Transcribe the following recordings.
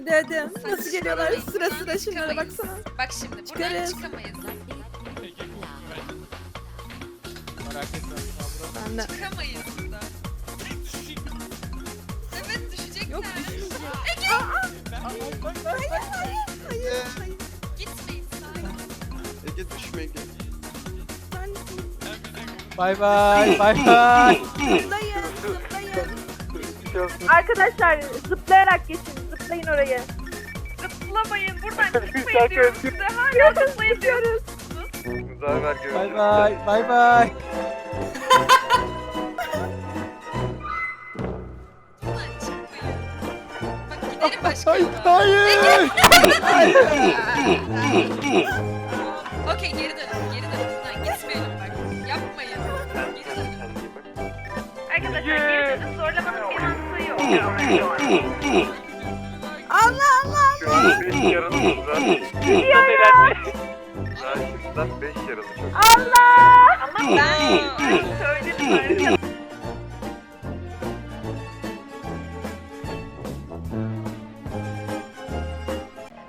Hadi hadi. Nasıl geliyorlar sıra sıra şunlara Çıkamayız. baksana. Bak şimdi buradan Çıkarız. çıkamayız. Merak etme. Abla. Ben de. Çıkamayız buradan. Evet düşecekler. Yok Hayır hayır. Gitmeyin sakin. Ege düşme Ege. Ben Bay bay bay bay. zıplayın zıplayın. Arkadaşlar zıplayarak geçin. Zıplayın orayı. Zıplamayın buradan çıkmayın diyorum size. Hala zıplayın diyoruz. Zafer görüşürüz. Bay bay bay bay. Çıkmayın. Bak gidelim başka Hayır yola. hayır. Şu an 5 yaralımız var. Raşit'ten 5 yaralı çok. Allah! Ama ben söyledim.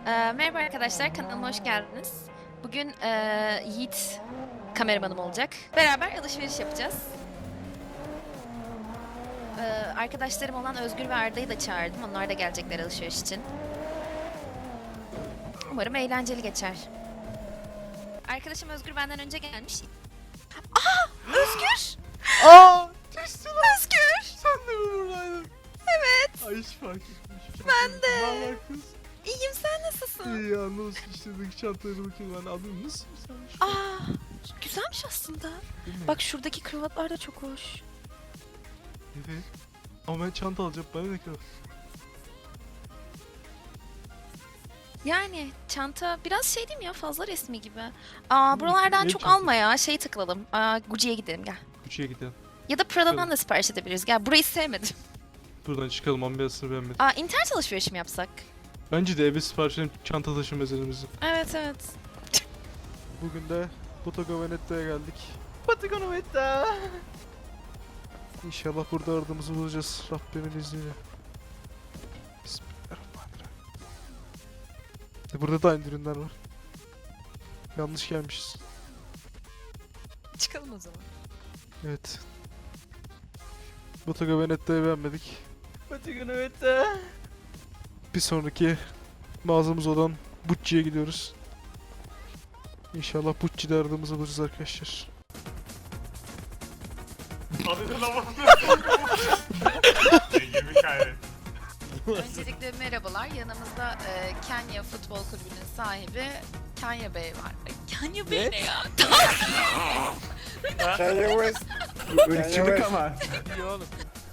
Ee, merhaba arkadaşlar, kanalıma hoş geldiniz. Bugün ee, Yiğit kameramanım olacak. Beraber alışveriş yapacağız. Ee, arkadaşlarım olan Özgür ve Arda'yı da çağırdım. Onlar da gelecekler alışveriş için. Umarım eğlenceli geçer. Arkadaşım Özgür benden önce gelmiş. Aa! Özgür! Aa! Düştü lan. Özgür! Sen de mi buradaydın? Evet, Ay hiç fark etmemişim. Ben de. Haber kız? iyiyim sen nasılsın? İyi bir çantaya bakayım ben alayım. Nasıl sen? Şu- Aa, güzelmiş aslında. Değil mi? Bak şuradaki kravatlar da çok hoş. Evet. Ama ben çanta alacağım bana ne kadar? Yani çanta biraz şey değil mi ya fazla resmi gibi. Aa buralardan ne çok çantası? alma ya şey tıklalım. Aa Gucci'ye gidelim gel. Üçüye gidelim. Ya da Prada'dan da sipariş edebiliriz. Gel burayı sevmedim. Buradan çıkalım ambiyansını beğenmedim. Aa internet alışverişi mi yapsak? Bence de eve sipariş verelim çanta taşı meselemizi. Evet evet. Bugün de Botago Venetto'ya geldik. Botago Venetto. İnşallah burada aradığımızı bulacağız Rabbimin izniyle. Burada da aynı ürünler var. Yanlış gelmişiz. Çıkalım o zaman. Evet. Botago Venetto'yu beğenmedik. Botago Venetto. Bir sonraki mağazamız olan Bucci'ye gidiyoruz. İnşallah Bucci'de aradığımızı bulacağız arkadaşlar. Öncelikle merhabalar. Yanımızda e, Kenya Futbol Kulübü'nün sahibi Kenya Bey var. Ay, Kenya Bey ne ya? Kanye West. Irkçılık ama. İyi oğlum.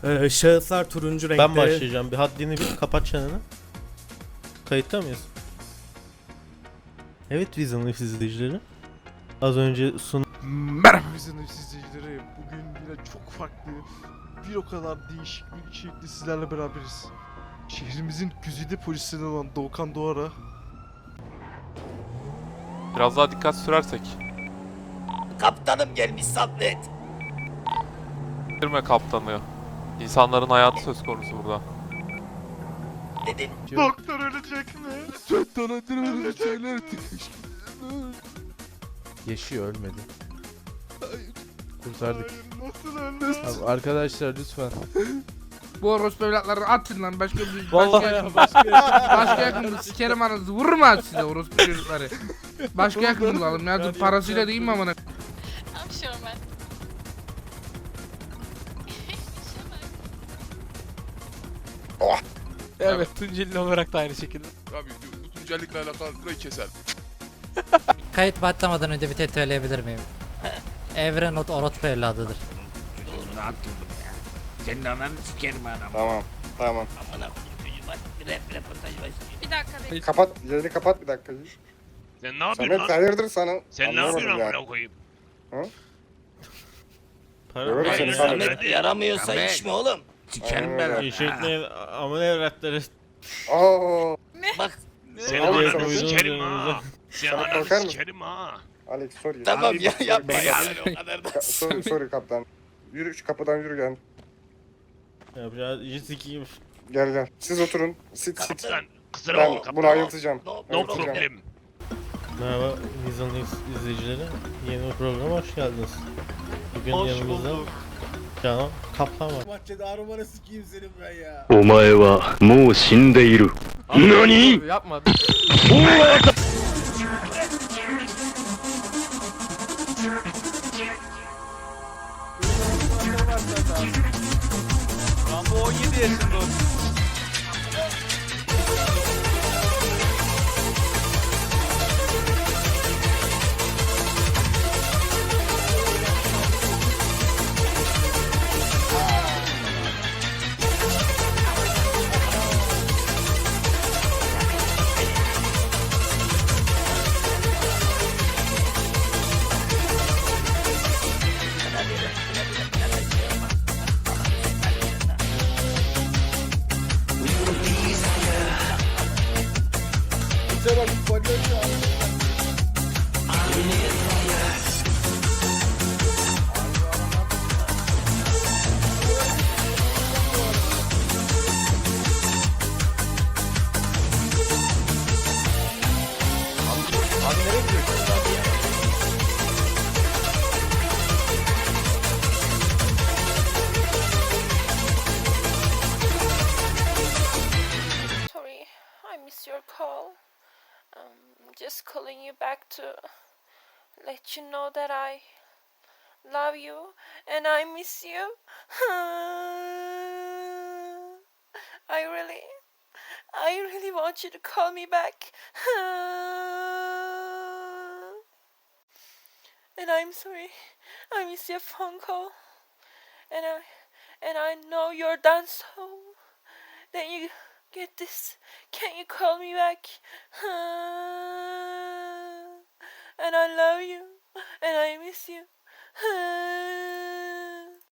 Ee, şahıslar turuncu renkte. Ben başlayacağım. Bir haddini bir kapat çeneni. Kayıtta mıyız? Evet Vision'lı izleyicileri. Az önce sun Merhaba bizim izleyicileri. Bugün yine çok farklı, bir o kadar değişik bir içerikle sizlerle beraberiz. Şehrimizin güzide polisinden olan Doğukan Doğar'a Biraz daha dikkat sürersek. Kaptanım gelmiş sabret. Bitirme kaptanı. İnsanların hayatı söz konusu burada. Dedim Doktor ölecek mi? Lütfen öldürmeyin şeyler Yaşıyor ölmedi. Kurtardık. Nasıl ölmez? Abi arkadaşlar lütfen. Bu orospu evlatlarını atın lan başka bir başka, ya, başka, başka yakında sikerim anasını vururum lan size orospu çocukları. Başka yakın bulalım ya dur parasıyla değil mi amına? Hapşıyorum ben. Evet Tunceli olarak da aynı şekilde. Abi bu tuncellikle alakalı burayı keser. Kayıt başlamadan önce bir tek söyleyebilir miyim? Evren ot orospu evladıdır. Senin ananı sikerim anam. Tamam. Tamam. Amına koyayım bak bir rap röportaj başlıyor. Bir dakika bekle. Kapat. Yayını kapat bir dakika. Sen ne Samet hayırdır sana? Sen ne Anlamadım yapıyorsun yani. amına koyayım? para Öyle Hayır seni Samet yaramıyorsa içme oğlum. Sikerim Aynen ben. öyle. İşletmeyin amına evlatları. Aa, Bak Senin ananı sikerim ha. Sen ananı korkar mısın? sikerim ha. Alex sorry. Tamam ya yapma ya o kadar da. Ka- sorry, sorry kaptan. Yürü şu kapıdan yürü gel. Yapacağız iyice sikiyim. Gel gel. Siz oturun. Sit sit. Kaptan Kusura Ben bakma kaptan. bunu ayıltacağım. No, No no problem. Merhaba Nizan iz- izleyicileri. Yeni bir programa hoş geldiniz. Bugün yanımızda Canan Kaplan var. Bahçede arabana sikeyim senin ben ya. お前はもう死んでいる。何 Yapma. Rambo 17 yaşında. Sorry, I missed your call. Um, just calling you back to let you know that I love you and I miss you. I really, I really want you to call me back. and I'm sorry, I miss your phone call. And I, and I know you're done so. Then you get this. can't you call me back? and I love you. And I miss you.